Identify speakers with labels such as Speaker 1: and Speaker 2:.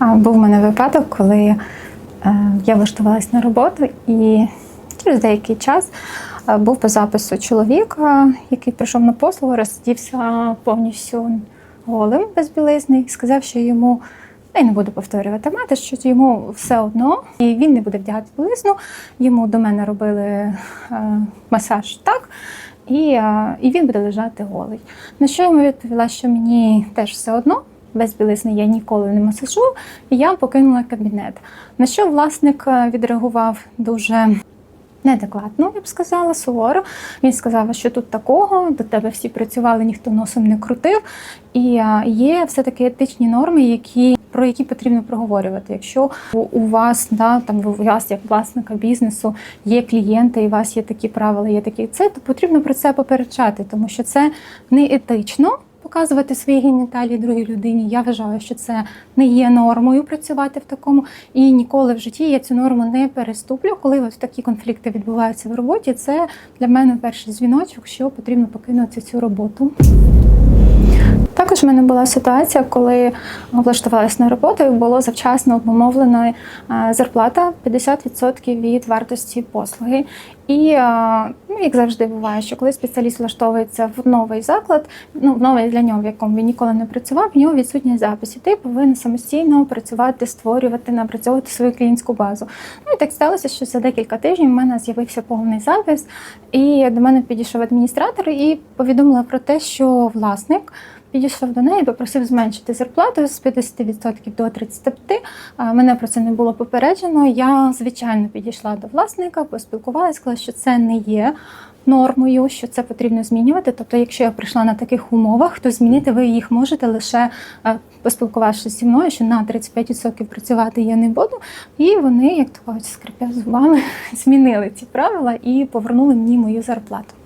Speaker 1: Був у мене випадок, коли е, я влаштувалась на роботу, і через деякий час е, був по запису чоловіка, який прийшов на послугу, роздівся повністю голим без білизни, і сказав, що йому. Я не буду повторювати мати, що йому все одно, і він не буде вдягати білизну. Йому до мене робили е, масаж так, і, і він буде лежати голий. На що йому відповіла, що мені теж все одно, без білизни я ніколи не масажую, і я покинула кабінет. На що власник е, відреагував дуже неадекватно, я б сказала, суворо. Він сказав, що тут такого, до тебе всі працювали, ніхто носом не крутив. І е, є все-таки етичні норми, які. Про які потрібно проговорювати. Якщо у вас да, там у вас як власника бізнесу є клієнти, і у вас є такі правила, є такі це, то потрібно про це попереджати, тому що це не етично показувати свої геніталії другій людині. Я вважаю, що це не є нормою працювати в такому, і ніколи в житті я цю норму не переступлю. Коли ось такі конфлікти відбуваються в роботі, це для мене перший дзвіночок, що потрібно покинути цю роботу. Також в мене була ситуація, коли влаштувалася на роботу, і було завчасно обумовлено е, зарплата 50% від вартості послуги. І е, ну, як завжди буває, що коли спеціаліст влаштовується в новий заклад, ну в новий для нього, в якому він ніколи не працював, в нього відсутні запис. Ти повинен самостійно працювати, створювати, напрацьовувати свою клієнтську базу. Ну і так сталося, що за декілька тижнів в мене з'явився повний запис, і до мене підійшов адміністратор і повідомила про те, що власник. Підійшов до неї, попросив зменшити зарплату з 50% до 35%. Мене про це не було попереджено. Я, звичайно, підійшла до власника, поспілкувалася, сказала, що це не є нормою, що це потрібно змінювати. Тобто, якщо я прийшла на таких умовах, то змінити ви їх можете лише поспілкувавшись зі мною, що на 35% працювати я не буду. І вони, як то кажуть, скрипя зубами, змінили ці правила і повернули мені мою зарплату.